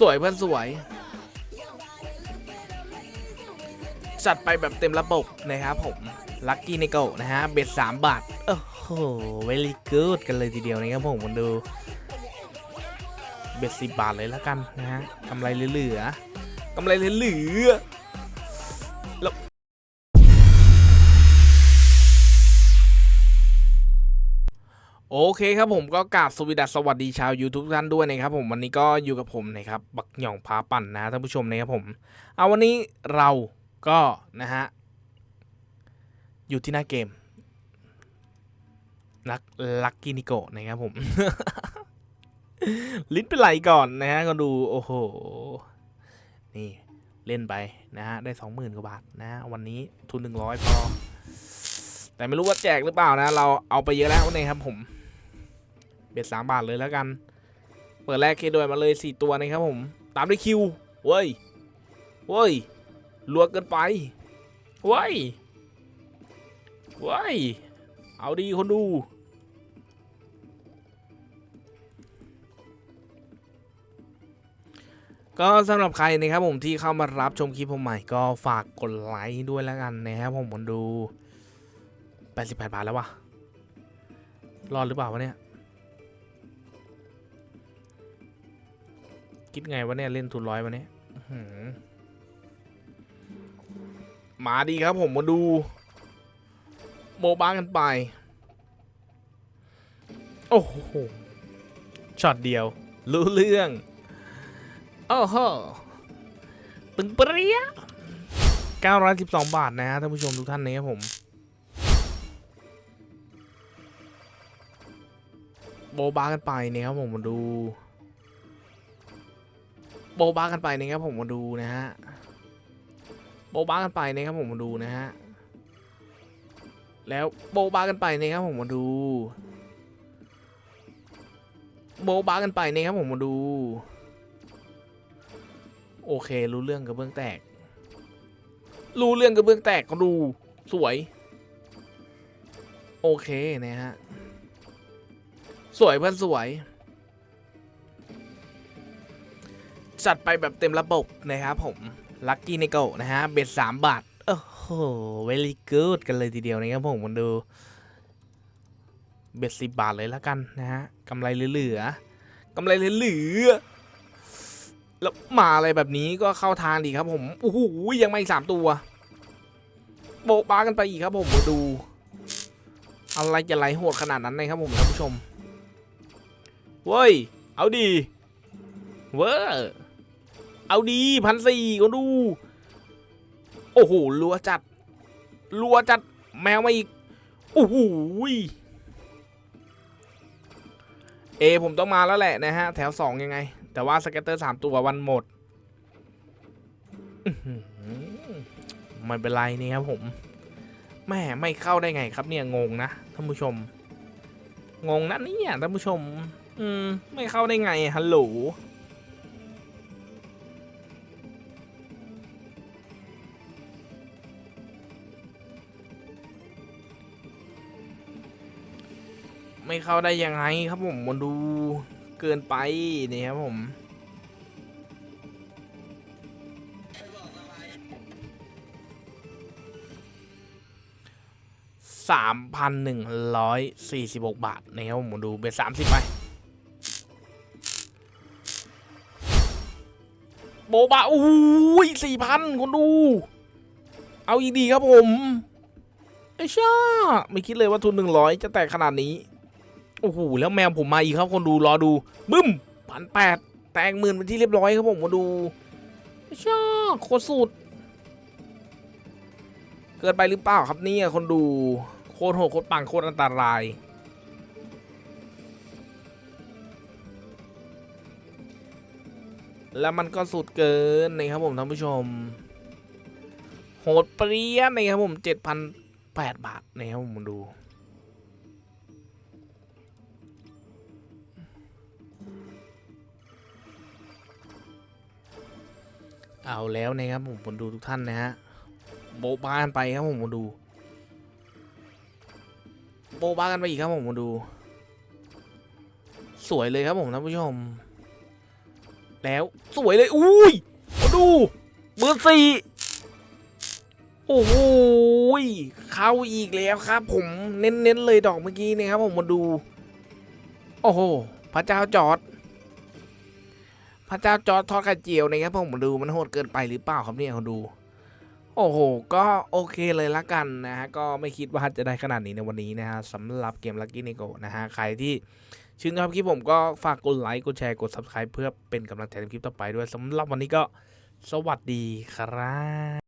สวยเพื่อนสวยจัดไปแบบเต็มระบบนะครับผมลัคกี้ในโกนะฮะ เบ็ดสามบาท โอ้โหเวลี่กูดกันเลยทีเดียวนะครับผมมาดู เบ็ดสิบบาทเลยแล้วกันนะฮะกำไรเหลือๆกำไรเหลือ โอเคครับผมก็กราบสวัสดัสวัสดีชาว YouTube ทุกท่านด้วยนะครับผมวันนี้ก็อยู่กับผมนะครับบักหย่องพาปั่นนะท่านผู้ชมนะครับผมเอาวันนี้เราก็นะฮะอยู่ที่หน้าเกมนักลักกี้นิโกนะครับผม ลิ้นเป็นไหลก่อนนะฮะก็ดูโอ้โห นี่เล่นไปนะฮะได้สองหมื่นกว่าบาทนะฮะวันนี้ทุนหนึ่งร้อยพอ แต่ไม่รู้ว่าแจกหรือเปล่านะ เราเอาไปเยอะแล้วนะครับผม เบ็ดสามบาทเลยแล้วกัน เปิดแรกเคด้วยมาเลยสี่ตัวนะครับผม ตามด้วยคิวเว้ยเว้ยลัวเกินไปเว้ยเว้ยเอาดีคนดูก็สำหรับใครนะครับผมที่เข้ามารับชมคลิปผมใหม่ก็ฝากกดไลค์ด้วยแล้วกันนะครับผมคนดู 88 บาทแล้ววะรอดหรือเปล่าวะเนี่ย คิดไงวะเนี่ยเล่นทุนร้อยวะเนี่ยอื้อหือมาดีครับผมมาดู โมบ้ากันไป โอ้โหช็อตเดียว รู้เรื่องโอ้โหตึงเปรี้ย912 บาทนะฮะท่านผู้ชมทุกท่านนะครับผมโบบากันไปเนี่ยครับผมมาดู โบบ้ากันไปนะครับผมมาดูนะฮะโบบ้ากันไปนะครับผมมาดูนะฮะแล้วโบบ้ากันไปนะครับผมมาดูโบบ้ากันไปนะครับผมมาดู โอเครู้เรื่องกระเบื้องแตก รู้เรื่องกระเบื้องแตกก็ดูสวย โอเคนะฮะสวยเพื่อนสวย จัดไปแบบเต็มระบบนะครับผมลัคกี้ในโกนะฮะ เบ็ดสามบาท โอ้โห very good กันเลยทีเดียวนะครับผมมาดู เบ็ดสิบบาทเลยแล้วกันนะฮะกำไรเหลือๆกำไรเหลือๆแล้วมาอะไรแบบนี้ก็เข้าทางดีครับผมโอ้โหยังไมาอีกสามตัว โบะบ้ากันไปอีกครับผมมาดู อะไรจะไหลโหดขนาดนั้นนะครับผมท่านผู้ชมเว้ยเอาดีเว้อ เอาดีพันสี่ก็ดู โอ้โหรัวจัดรัวจัดแมวมาอีก โอ้โหเอผมต้องมาแล้วแหละนะฮะ แถวสองยังไง แต่ว่าสเก็ตเตอร์สามตัววันหมดอื้อหือไม่เป็นไรนี่ครับผมแม่ไม่เข้าได้ไงครับเนี่ยงงนะท่านผู้ชม งงนะเนี่ยท่านผู้ชม อืม ไม่เข้าได้ไงฮัลโหล ไม่เข้าได้ยังไงครับผมมาดูเกินไปนี่ครับผมสามพันหนึ่งร้อยสี่สิบหกบาทนะครับผมดูเบ็ดสามสิบไปโบบาอุ้ยสี่พันคนดู เอาอีดีครับผมไอ้ช่าไม่คิดเลยว่าทุนหนึ่งร้อยจะแตกขนาดนี้ โอ้โหแล้วแมวผมมาอีกครับคนดูรอดูบึ้มพันแปดแตกหมื่นเป็นที่เรียบร้อยครับผมมาดูไอ้ช่าโคตรสุด เกินไปหรือเปล่าครับนี่คนดูโคตรโหดโคตรปังโคตรอันตราย แล้วมันก็สุดเกินนะครับผมท่านผู้ชม โหดเปรี้ยนะครับผมเจ็ดพันแปดบาทนะครับผมดู เอาแล้วนะครับผมคนดูทุกท่านนะฮะโบบากันไปครับผมมดู โบบากันไปอีกครับผมมดู สวยเลยครับผมท่านผู้ชม แล้วสวยเลยอุ้ยมาดูเบอร์สี่โอ้โหเข้าอีกแล้วครับ ผมเน้นๆเลยดอกเมื่อกี้นะครับผมมาดู โอ้โห พระเจ้าจอด พระเจ้าจอร์ดทอดกระเจียวนะครับผมมดูมันโหดเกินไปหรือเปล่าครับเนี่ยเขาดู โอ้โห ก็โอเคเลยละกันนะฮะ ก็ไม่คิดว่าจะได้ขนาดนี้ในวันนี้นะฮะสำหรับเกมลักกี้นิโกนะฮะ ใครที่ชื่นชอบคลิปผมก็ฝากกดไลค์ กดแชร์ กด Subscribe เพื่อเป็นกำลังใจในคลิปต่อไปด้วยสำหรับวันนี้ก็สวัสดีครับ